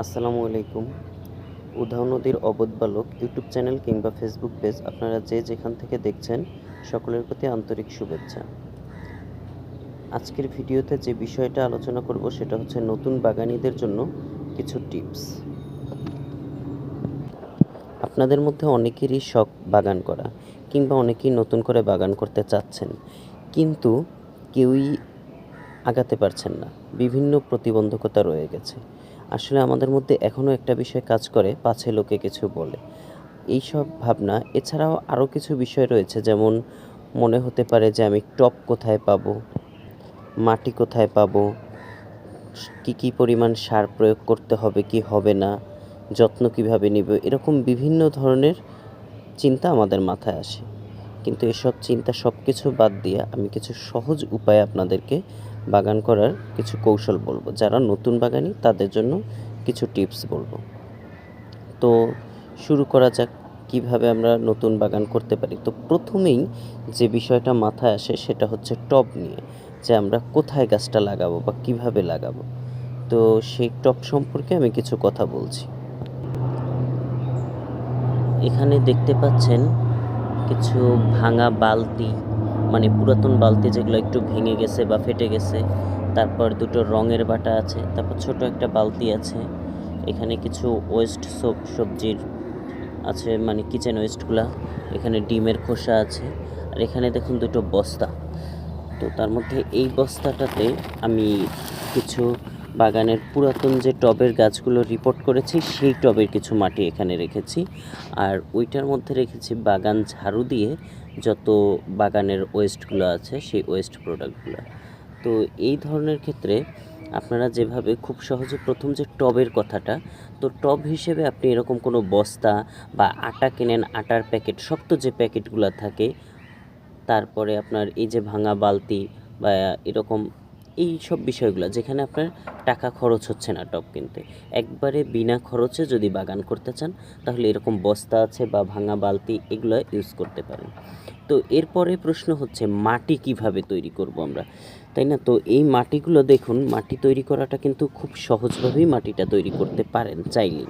আসসালামু আলাইকুম। উধাও নদীর অবোধ বালক ইউটিউব চ্যানেল কিংবা ফেসবুক পেজ আপনারা যে যেখান থেকে দেখছেন, সকলের প্রতি আন্তরিক শুভেচ্ছা। আজকের ভিডিওতে যে বিষয়টা আলোচনা করব সেটা হচ্ছে নতুন বাগানীদের জন্য কিছু টিপস। আপনাদের মধ্যে অনেকেরই শখ বাগান করা কিংবা অনেকেই নতুন করে বাগান করতে চাচ্ছেন, কিন্তু কেউই আগাতে পারছেন না। বিভিন্ন প্রতিবন্ধকতা রয়ে গেছে। আসলে আমাদের মধ্যে এখনও একটা বিষয় কাজ করে, পাছে লোকে কিছু বলে। এই সব ভাবনা, এছাড়াও আরও কিছু বিষয় রয়েছে, যেমন মনে হতে পারে যে আমি টপ কোথায় পাবো, মাটি কোথায় পাবো, কী কী পরিমাণ সার প্রয়োগ করতে হবে, কি হবে না, যত্ন কীভাবে নিব, এরকম বিভিন্ন ধরনের চিন্তা আমাদের মাথায় আসে। কিন্তু এসব চিন্তা সব কিছু বাদ দিয়ে আমি কিছু সহজ উপায় আপনাদেরকে বাগান করার কিছু কৌশল বলব। যারা নতুন বাগানি, তাদের জন্য কিছু টিপস বলব। তো শুরু করা যাক কীভাবে আমরা নতুন বাগান করতে পারি। তো প্রথমেই যে বিষয়টা মাথায় আসে সেটা হচ্ছে টব নিয়ে, যে আমরা কোথায় গাছটা লাগাবো বা কীভাবে লাগাবো। তো সেই টব সম্পর্কে আমি কিছু কথা বলছি। এখানে দেখতে পাচ্ছেন কিছু ভাঙা বালতি মানে পুরাতন বালতি যেগুলো একটু ভেঙে গেছে বা ফেটে গেছে, তারপর দুটো রঙের বাটা আছে, তারপর ছোট একটা বালতি আছে, এখানে কিছু ওয়েস্ট সব, সবজির আছে মানে কিচেন ওয়েস্টগুলা এখানে ডিমের খোসা আছে, আর এখানে দেখুন দুটো বস্তা। তো তার মধ্যে এই বস্তাটাতে আমি কিছু বাগানের পুরাতন যে টবের গাছগুলো রিপোর্ট করেছি, সেই টবের কিছু মাটি এখানে রেখেছি, আর ওইটার মধ্যে রেখেছি বাগান ঝাড়ু দিয়ে যত বাগানের ওয়েস্টগুলো আছে, সেই ওয়েস্ট প্রোডাক্টগুলো তো এই ধরনের ক্ষেত্রে আপনারা যেভাবে খুব সহজে প্রথম যে টবের কথাটা, তো টব হিসেবে আপনি এরকম কোনো বস্তা বা আটা কেনেন, আটার প্যাকেট, শক্ত যে প্যাকেটগুলো থাকে, তারপরে আপনার এই যে ভাঙা বালতি বা এরকম এই সব বিষয়গুলো, যেখানে আপনার টাকা খরচ হচ্ছে না টব কিনতে। একবারে বিনা খরচে যদি বাগান করতে চান, তাহলে এরকম বস্তা আছে বা ভাঙা বালতি, এগুলো ইউজ করতে পারেন। তো এরপরে প্রশ্ন হচ্ছে, মাটি কীভাবে তৈরি করব আমরা? তাই না? তো এই মাটিগুলো দেখুন, মাটি তৈরি করাটা কিন্তু খুব সহজভাবেই মাটিটা তৈরি করতে পারেন চাইলে।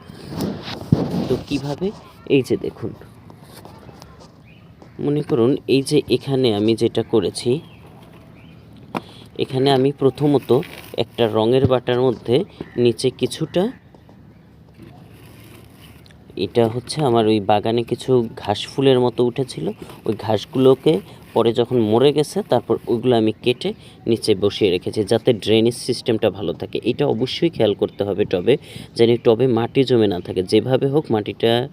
তো কীভাবে? এই যে দেখুন। মনে করুন, এই যে এখানে আমি যেটা করেছি এখানে আমি প্রথমত একটা রঙের বাটার মধ্যে নিচে কিছুটা এটা হচ্ছে আমার ওই বাগানে কিছু ঘাস ফুলের মতো উঠেছিল। ওই ঘাসগুলোকে পরে যখন মরে গেছে, তারপর ওইগুলো আমি কেটে নিচে বসিয়ে রেখেছি যাতে ড্রেনেজ সিস্টেমটা ভালো থাকে। এটা অবশ্যই খেয়াল করতে হবে টবে, যেন টবে মাটি জমে না থাকে। যেভাবে হোক মাটিটা,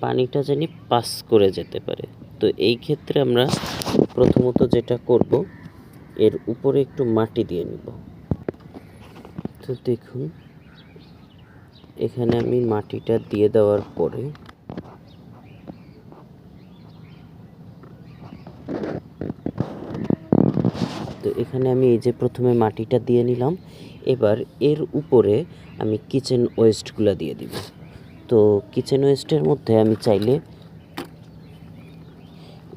পানিটা যেন পাস করে যেতে পারে। তো এই ক্ষেত্রে আমরা প্রথমত যেটা করব এর উপরে একটু মাটি দিয়ে নিব। তো দেখুন, এখানে আমি মাটিটা দিয়ে দেওয়ার পরে তো এখানে আমি এই যে প্রথমে মাটিটা দিয়ে নিলাম, এবার এর উপরে আমি কিচেন ওয়েস্টগুলো দিয়ে দিব। তো কিচেন ওয়েস্টের মধ্যে আমি চাইলে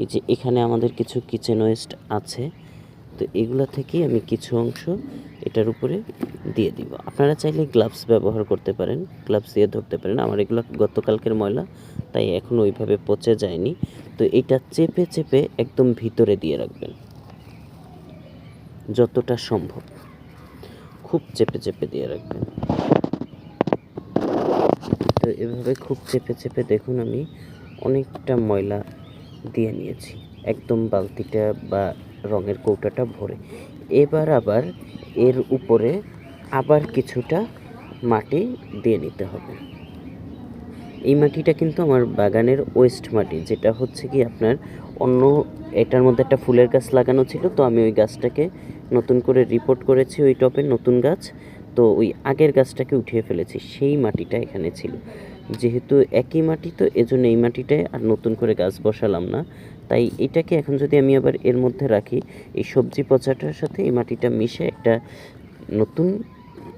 এই যে এখানে আমাদের কিছু কিচেন ওয়েস্ট আছে তো এগুলো থেকেই আমি কিছু অংশ এটার উপরে দিয়ে দিব। আপনারা চাইলে গ্লাভস ব্যবহার করতে পারেন গ্লাভস দিয়ে ধরতে পারেন। আমার এগুলো গতকালকের ময়লা, তাই এখনও ওইভাবে পচে যায়নি। তো এটা চেপে চেপে একদম ভিতরে দিয়ে রাখবেন। যতটা সম্ভব। খুব চেপে চেপে দিয়ে রাখবেন। তো এভাবে খুব চেপে চেপে দেখুন আমি অনেকটা ময়লা দিয়ে নিয়েছি। একদম বালতিটা বা রঙের কৌটাটা ভরে। এবার আবার এর উপরে আবার কিছুটা মাটি দিয়ে নিতে হবে। এই মাটিটা কিন্তু আমার বাগানের ওয়েস্ট মাটি, যেটা হচ্ছে কি আপনার অন্য এটার মধ্যে একটা ফুলের গাছ লাগানো ছিল, তো আমি ওই গাছটাকে নতুন করে রিপোর্ট করেছি ওই টপে নতুন গাছ, তো ওই আগের গাছটাকে উঠিয়ে ফেলেছি, সেই মাটিটা এখানে ছিল। যেহেতু একই মাটি, তো এজন্য এই মাটিটায় আর নতুন করে গাছ বসালাম না। তাই এটাকে এখন যদি আমি আবার এর মধ্যে রাখি, এই সবজি পচাটার সাথে এই মাটিটা মিশে একটা নতুন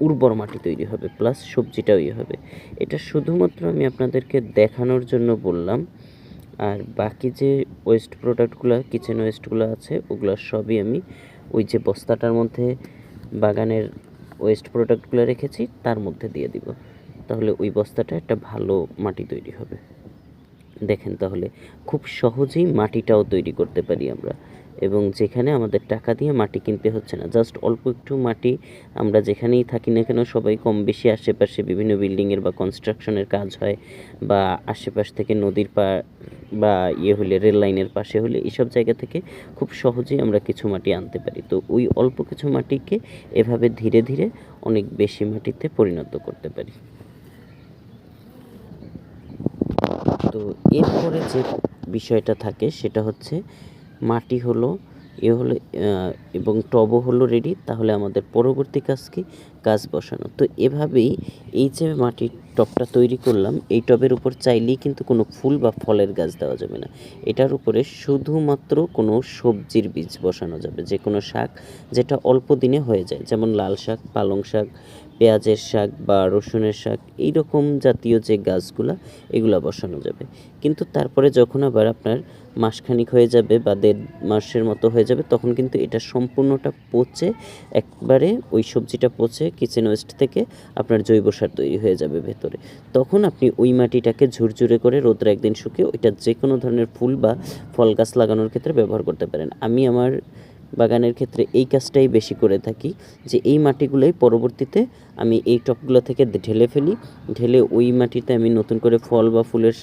উর্বর মাটি তৈরি হবে প্লাস সবজিটাও ইয়ে হবে। এটা শুধুমাত্র আমি আপনাদেরকে দেখানোর জন্য বললাম। আর বাকি যে ওয়েস্ট প্রোডাক্টগুলো কিচেন ওয়েস্টগুলো আছে, ওগুলো সবই আমি ওই যে বস্তাটার মধ্যে বাগানের ওয়েস্ট প্রোডাক্টগুলো রেখেছি, তার মধ্যে দিয়ে দিব। তাহলে ওই বস্তাটা একটা ভালো মাটি তৈরি হবে। দেখেন তাহলে, খুব সহজেই মাটিটাও তৈরি করতে পারি আমরা। এবং যেখানে আমাদের টাকা দিয়ে মাটি কিনতে হচ্ছে না জাস্ট অল্প একটু মাটি আমরা যেখানেই থাকি না কেন, সবাই কম বেশি আশেপাশে বিভিন্ন বিল্ডিংয়ের বা কনস্ট্রাকশনের কাজ হয়, বা আশেপাশ থেকে নদীর পা, বা ইয়ে হলে রেল লাইনের পাশে হলে এইসব জায়গা থেকে খুব সহজেই আমরা কিছু মাটি আনতে পারি। তো ওই অল্প কিছু মাটিকে এভাবে ধীরে ধীরে অনেক বেশি মাটিতে পরিণত করতে পারি। তো এরপরে যে বিষয়টা থাকে সেটা হচ্ছে মাটি হলো, এ হলো এবং টবও হলো রেডি তাহলে আমাদের পরবর্তী কাজ কি? গাছ বসানো। তো এভাবেই এই যে মাটির টবটা তৈরি করলাম, এই টবের উপর চাইলেই কিন্তু কোনো ফুল বা ফলের গাছ দেওয়া যাবে না। এটার উপরে শুধুমাত্র কোনো সবজির বীজ বসানো যাবে যে কোনো শাক যেটা অল্প দিনে হয়ে যায়, যেমন লাল শাক, পালং শাক পেঁয়াজের শাক বা রসুনের শাক এই রকম জাতীয় যে গাছগুলা, এগুলা বসানো যাবে। কিন্তু তারপরে যখন আবার আপনার মাসখানিক হয়ে যাবে বা দেড় মাসের মতো হয়ে যাবে, তখন কিন্তু এটা সম্পূর্ণটা পচে, একবারে ওই সবজিটা পচে কিচেন ওয়েস্ট থেকে আপনার জৈব সার তৈরি হয়ে যাবে ভেতরে। তখন আপনি ওই মাটিটাকে ঝুরঝুরে করে রোদ্রে একদিন শুকিয়ে ওইটা যে কোনো ধরনের ফুল বা ফল গাছ লাগানোর ক্ষেত্রে ব্যবহার করতে পারেন। আমি আমার বাগানের ক্ষেত্রে এই কাজটাই বেশি করে থাকি, যে এই মাটিগুলোই পরবর্তীতে আমি এই টপগুলো থেকে ঢেলে ফেলি। ঢেলে ওই মাটিতে আমি নতুন করে ফল বা ফুলের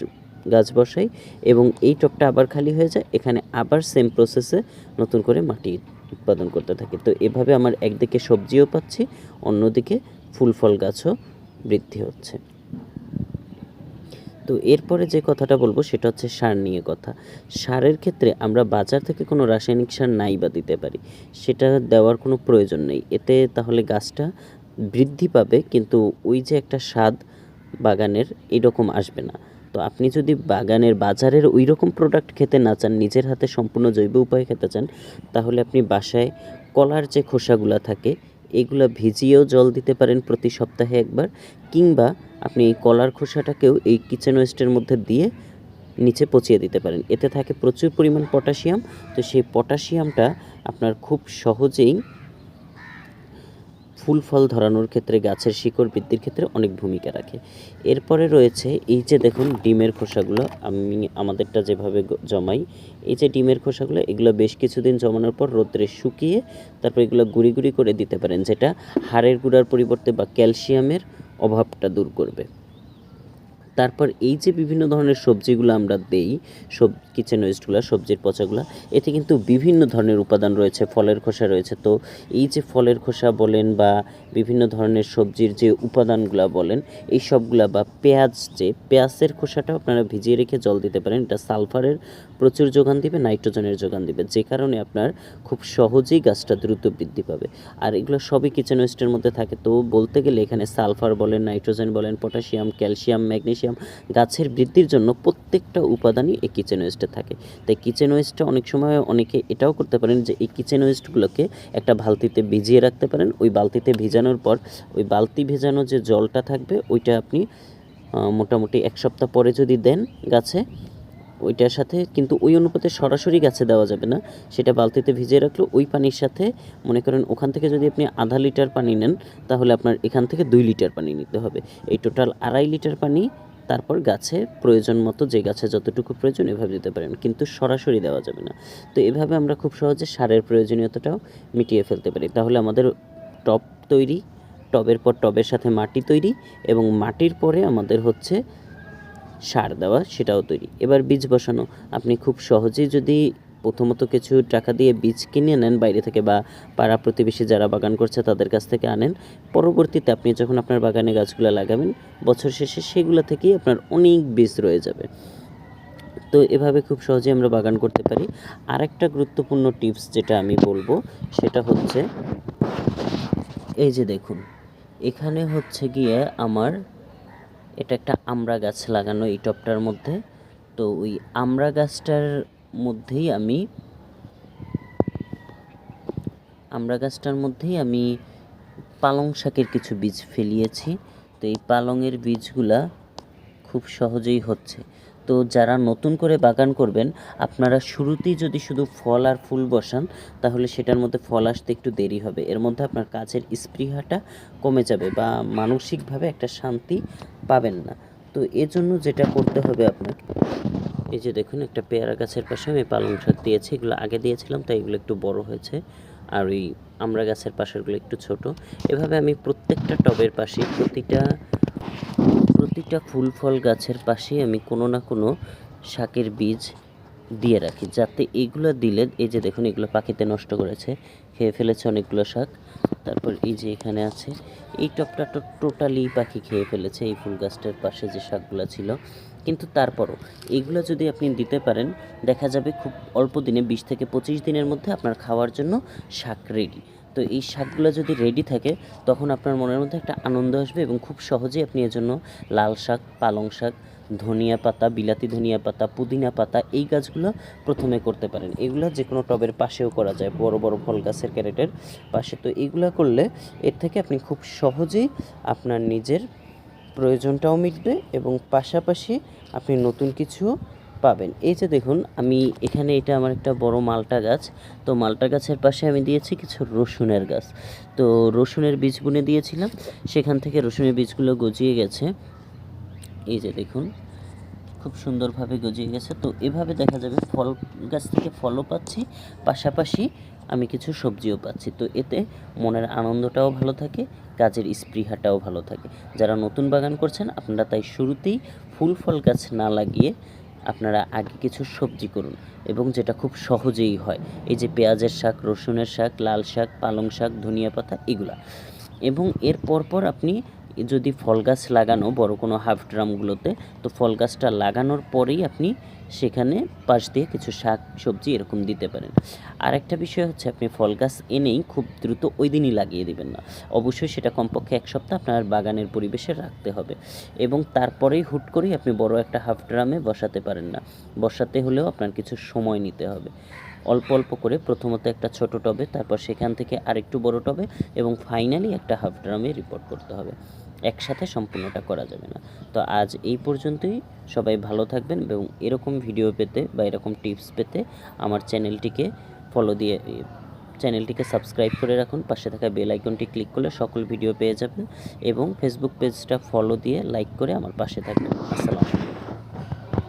গাছ বসাই এবং এই টপটা আবার খালি হয়ে যায়, এখানে আবার সেম প্রসেসে নতুন করে মাটি উৎপাদন করতে থাকি। তো এভাবে আমার একদিকে সবজিও পাচ্ছি, অন্যদিকে ফুল, ফল গাছও বৃদ্ধি হচ্ছে। তো এরপরে যে কথাটা বলব সেটা হচ্ছে সার নিয়ে কথা। সারের ক্ষেত্রে আমরা বাজার থেকে কোনো রাসায়নিক সার নাই বা দিতে পারি। সেটা দেওয়ার কোনো প্রয়োজন নেই। এতে তাহলে গাছটা বৃদ্ধি পাবে কিন্তু ওই যে একটা স্বাদ বাগানের এরকম আসবে না। তো আপনি যদি বাগানের বাজারের ওই রকম প্রোডাক্ট খেতে না চান, নিজের হাতে সম্পূর্ণ জৈব উপায়ে খেতে চান, তাহলে আপনি বাসায় কলার যে খোসাগুলো থাকে এগুলো ভিজিয়েও জল দিতে পারেন প্রতি সপ্তাহে একবার, কিংবা আপনি এই কলার খোসাটাকেও এই কিচেন ওয়েস্টের মধ্যে দিয়ে নিচে পচিয়ে দিতে পারেন। এতে থাকে প্রচুর পরিমাণ পটাশিয়াম তো সেই পটাশিয়ামটা আপনার খুব সহজেই ফুল ফল ধরানোর ক্ষেত্রে, গাছের শিকড় বৃদ্ধির ক্ষেত্রে অনেক ভূমিকা রাখে। এরপরে রয়েছে এই যে দেখুন, ডিমের খোসাগুলো, আমি আমাদেরটা যেভাবে জমাই, এই যে ডিমের খোসাগুলো, এগুলো বেশ কিছুদিন জমানোর পর রোদ্রে শুকিয়ে তারপর এগুলো গুঁড়ি গুঁড়ি করে দিতে পারেন, যেটা হাড়ের গুঁড়ার পরিবর্তে বা ক্যালসিয়ামের অভাবটা দূর করবে। তারপর এই যে বিভিন্ন ধরনের সবজিগুলো আমরা দেই, সব কিচেন ওয়েস্টগুলো সবজির পচাগুলো, এতে কিন্তু বিভিন্ন ধরনের উপাদান রয়েছে, ফলের খোসা রয়েছে। তো এই যে ফলের খোসা বলেন বা বিভিন্ন ধরনের সবজির যে উপাদানগুলো বলেন, এই সবগুলা বা পেঁয়াজ যে, পেঁয়াজের খোসাটাও আপনারা ভিজিয়ে রেখে জল দিতে পারেন। এটা সালফারের প্রচুর যোগান দিবে, নাইট্রোজেনের যোগান দিবে। যে কারণে আপনার খুব সহজেই গাছটা দ্রুত বৃদ্ধি পাবে। আর এগুলো সবই কিচেন ওয়েস্টের মধ্যে থাকে। তো বলতে গেলে এখানে সালফার বলেন, নাইট্রোজেন বলেন, পটাশিয়াম, ক্যালসিয়াম, ম্যাগনেসিয়াম গাছের বৃদ্ধির জন্য প্রত্যেকটা উপাদানই এই কিচেন ওয়েস্টে থাকে। তাই কিচেন ওয়েস্টটা অনেক সময় অনেকে এটাও করতে পারেন যে এই কিচেন ওয়েস্টগুলোকে একটা বালতিতে ভিজিয়ে রাখতে পারেন। ওই বালতিতে ভিজানোর পর ওই বালতি ভেজানো যে জলটা থাকবে, ওইটা আপনি মোটামুটি এক সপ্তাহ পরে যদি দেন গাছে ওইটার সাথে কিন্তু ওই অনুপাতে সরাসরি গাছে দেওয়া যাবে না। সেটা বালতিতে ভিজিয়ে রাখলে ওই পানির সাথে মনে করেন ওখান থেকে যদি আপনি আধা লিটার পানি নেন, তাহলে আপনার এখান থেকে দুই লিটার পানি নিতে হবে। এই টোটাল আড়াই লিটার পানি তারপর গাছে প্রয়োজন মতো যে গাছে যতটুকু প্রয়োজন এভাবে দিতে পারেন, কিন্তু সরাসরি দেওয়া যাবে না। তো এভাবে আমরা খুব সহজে সারের প্রয়োজনীয়তাটাও মিটিয়ে ফেলতে পারি। তাহলে আমাদের টব তৈরি, টবের পর টবের সাথে মাটি তৈরি এবং মাটির পরে আমাদের হচ্ছে সার দেওয়া সেটাও তৈরি। এবার বীজ বসানো। আপনি খুব সহজেই যদি প্রথমত কিছু টাকা দিয়ে বীজ কিনে নেন বাইরে থেকে বা পাড়া প্রতিবেশী যারা বাগান করছে তাদের কাছ থেকে আনেন। পরবর্তীতে আপনি যখন আপনার বাগানে গাছগুলো লাগাবেন, বছর শেষে সেগুলো থেকেই আপনার অনেক বীজ রয়ে যাবে। তো এভাবে খুব সহজে আমরা বাগান করতে পারি। আরেকটা গুরুত্বপূর্ণ টিপস যেটা আমি বলব, সেটা হচ্ছে, এই যে দেখুন, এখানে হচ্ছে গিয়ে আমার এটা একটা আমরা গাছ লাগানো এই টপটার মধ্যে। তো ওই আমড়া গাছটার মধ্যেই আমি আমড়া গাছটার মধ্যেই আমি পালং শাকের কিছু বীজ ফেলিয়েছি। তো এই পালংয়ের বীজগুলা খুব সহজেই হচ্ছে। তো যারা নতুন করে বাগান করবেন, আপনারা শুরুতেই যদি শুধু ফল আর ফুল বসান, তাহলে সেটার মধ্যে ফল আসতে একটু দেরি হবে। এর মধ্যে আপনার কাজের স্পৃহাটা কমে যাবে বা মানসিকভাবে একটা শান্তি পাবেন না। তো এজন্য যেটা করতে হবে আপনাকে, এই যে দেখুন একটা পেয়ারা গাছের পাশে আমি পালং শাক দিয়েছি, এগুলো আগে দিয়েছিলাম, তাই এগুলো একটু বড় হয়েছে। আর ওই আমরা গাছের পাশেরগুলো একটু ছোট। এভাবে আমি প্রত্যেকটা টবের পাশে প্রতিটা প্রতিটা ফুল ফল গাছের পাশে আমি কোনো না কোনো শাকের বীজ দিয়ে রাখি। যাতে এগুলো দিলে, এই যে দেখুন এগুলো পাখিতে নষ্ট করেছে, খেয়ে ফেলেছে অনেকগুলো শাক। তারপর এই যে এখানে আছে, এই টপটা তো টোটালি পাখি খেয়ে ফেলেছে এই ফুল গাছটার পাশে যে শাকগুলো ছিল। কিন্তু তারপরও, এগুলো যদি আপনি দিতে পারেন, দেখা যাবে খুব অল্প দিনে, বিশ থেকে পঁচিশ দিনের মধ্যে আপনার খাওয়ার জন্য শাক রেডি তো এই শাকগুলো যদি রেডি থাকে, তখন আপনার মনের মধ্যে একটা আনন্দ আসবে এবং খুব সহজেই আপনি এর জন্য লাল শাক, পালং শাক, ধনিয়া পাতা, বিলাতি ধনিয়া পাতা, পুদিনা পাতা, এই গাছগুলো প্রথমে করতে পারেন। এগুলো যে কোনো টবের পাশেও করা যায়, বড় বড় ফল গাছের ক্যারেটের পাশে। তো এগুলো করলে এর থেকে আপনি খুব সহজেই আপনার নিজের প্রয়োজনটাও মিটবে এবং পাশাপাশি আপনি নতুন কিছু পাবেন। এই যে দেখুন, আমি এখানে এটা আমার একটা বড় মালটা গাছ। তো মালটা গাছের পাশে আমি দিয়েছি কিছু রসুনের গাছ। তো রসুনের বীজ বুনে দিয়েছিলাম। সেখান থেকে রসুনের বীজগুলো গজিয়ে গেছে। এই যে দেখুন, খুব সুন্দরভাবে গজিয়ে গেছে। তো এভাবে দেখা যাবে ফল গাছ থেকে ফলও পাচ্ছি। পাশাপাশি আমি কিছু সবজিও পাচ্ছি। তো এতে মনের আনন্দটাও ভালো থাকে, কাজের স্পৃহাটাও ভালো থাকে। যারা নতুন বাগান করছেন, আপনারা তাই শুরুতেই ফুল ফল গাছ না লাগিয়ে আপনারা আগে কিছু সবজি করুন এবং যেটা খুব সহজেই হয়, এই যে পেঁয়াজের শাক, রসুনের শাক, লাল শাক, পালং শাক, ধনিয়া পাতা, এগুলা। এবং এর পরপর আপনি যদি ফল গাছ লাগানো বড় কোনো হাফ ড্রামগুলোতে তো ফল গাছটা লাগানোর পরেই আপনি সেখানে পাশ দিয়ে কিছু শাক, সবজি এরকম দিতে পারেন। আর একটা বিষয় হচ্ছে আপনি ফল গাছ এনেই খুব দ্রুত ওই দিনই লাগিয়ে দিবেন না। অবশ্যই সেটা কমপক্ষে এক সপ্তাহ আপনার বাগানের পরিবেশে রাখতে হবে। এবং তারপরেই হুট করেই আপনি বড় একটা হাফ ড্রামে বসাতে পারেন না। বসাতে হলেও আপনার কিছু সময় নিতে হবে। অল্প অল্প করে প্রথমত একটা ছোট টবে, তারপর সেখান থেকে আরেকটু বড় টবে এবং ফাইনালি একটা হাফ ড্রামে রিপোর্ট করতে হবে। একসাথে সম্পূর্ণটা করা যাবে না। তো আজ এই পর্যন্তই। সবাই ভালো থাকবেন এবং এরকম ভিডিও পেতে বা এরকম টিপস পেতে আমার চ্যানেলটিকে ফলো দিয়ে, চ্যানেলটিকে সাবস্ক্রাইব করে রাখুন। পাশে থাকা বেল আইকনটি ক্লিক করলে সকল ভিডিও পেয়ে যাবেন এবং ফেসবুক পেজটা ফলো দিয়ে লাইক করে আমার পাশে থাকবেন। আসসালামু